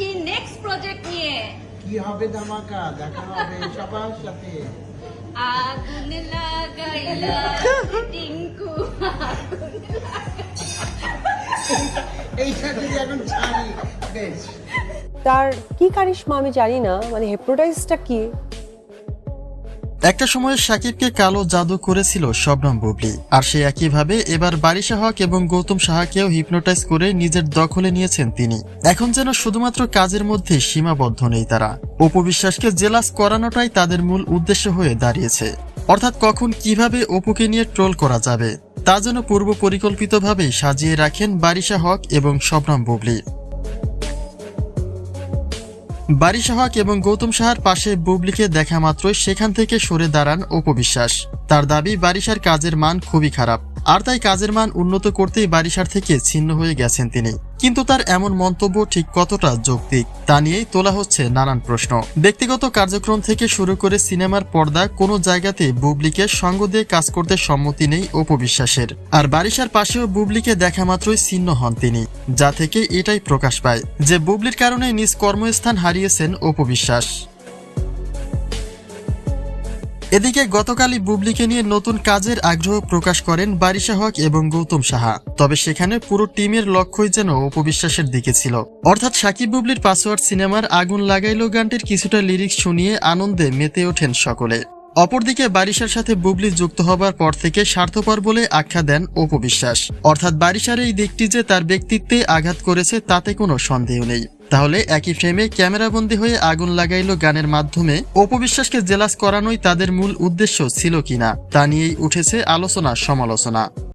আসছি next project নিয়ে। কি হবে ধামাকা? দেখা হবে সবার সাথে। আগুন লাগাইলা টিঙ্কু এইটা যদি এখন ছাড়ি বেশ। তার কি কারিশমা আমি জানি না মানে হেপ্রোটাইজটা কি? একটা সময় সাকিবকে কালো জাদু করেছিল শবনম বুবলি। আর সে একইভাবে এবার বারিশা হক এবং গৌতম সাহাকেও হিপনোটাইজ করে নিজের দখলে নিয়েছেন তিনি। এখন যেন শুধুমাত্র কাজের মধ্যে সীমাবদ্ধ নেই তারা। অপবিশ্বাসকে জেলাস করানোটাই তাদের মূল উদ্দেশ্য হয়ে দাঁড়িয়েছে। অর্থাৎ কখন কীভাবে অপুকে নিয়ে ট্রোল করা যাবে, তা যেন পূর্ব পরিকল্পিতভাবেই সাজিয়ে রাখেন বারিশা হক এবং শবনম বুবলি। বারিশা শাহক এবং গৌতম সাহার পাশে বুবলিকে দেখা মাত্রই সেখান থেকে সরে দাঁড়ান অপবিশ্বাস। তার দাবি, বারিশার কাজের মান খুবই খারাপ। আর তাই কাজের মান উন্নত করতেই বারিশার থেকে ছিন্ন হয়ে গেছেন তিনি। কিন্তু তার এমন মন্তব্য ঠিক কতটা যৌক্তিক, তা নিয়েই তোলা হচ্ছে নানান প্রশ্ন। ব্যক্তিগত কার্যক্রম থেকে শুরু করে সিনেমার পর্দা কোনো জায়গাতে বুবলিকে সঙ্গ দিয়ে কাজ করতে সম্মতি নেই অপবিশ্বাসের। আর বারিশার পাশেও বুবলিকে দেখা মাত্রই ছিন্ন হন তিনি, যা থেকে এটাই প্রকাশ পায় যে বুবলির কারণে নিজ কর্মস্থান হারিয়েছেন অপবিশ্বাস। এদিকে গতকালই বুবলিকে নিয়ে নতুন কাজের আগ্রহ প্রকাশ করেন বারিশা হক এবং গৌতম সাহা। তবে সেখানে পুরো টিমের লক্ষ্যই যেন উপবিশ্বাসের দিকে ছিল। অর্থাৎ সাকিব বুবলির পাসওয়ার্ড সিনেমার আগুন লাগাইলো গানটির কিছুটা লিরিক্স শুনিয়ে আনন্দে মেতে ওঠেন সকলে। অপরদিকে বারিশার সাথে বুবলি যুক্ত হবার পর থেকে স্বার্থপর বলে আখ্যা দেন অপবিশ্বাস অর্থাৎ বারিশার এই দিকটি যে তার ব্যক্তিত্বে আঘাত করেছে, তাতে কোনো সন্দেহ নেই। তাহলে একই ফ্রেমে ক্যামেরাবন্দি হয়ে আগুন লাগাইল গানের মাধ্যমে অপবিশ্বাসকে জেলাস করানোই তাদের মূল উদ্দেশ্য ছিল কিনা, তা নিয়েই উঠেছে আলোচনা সমালোচনা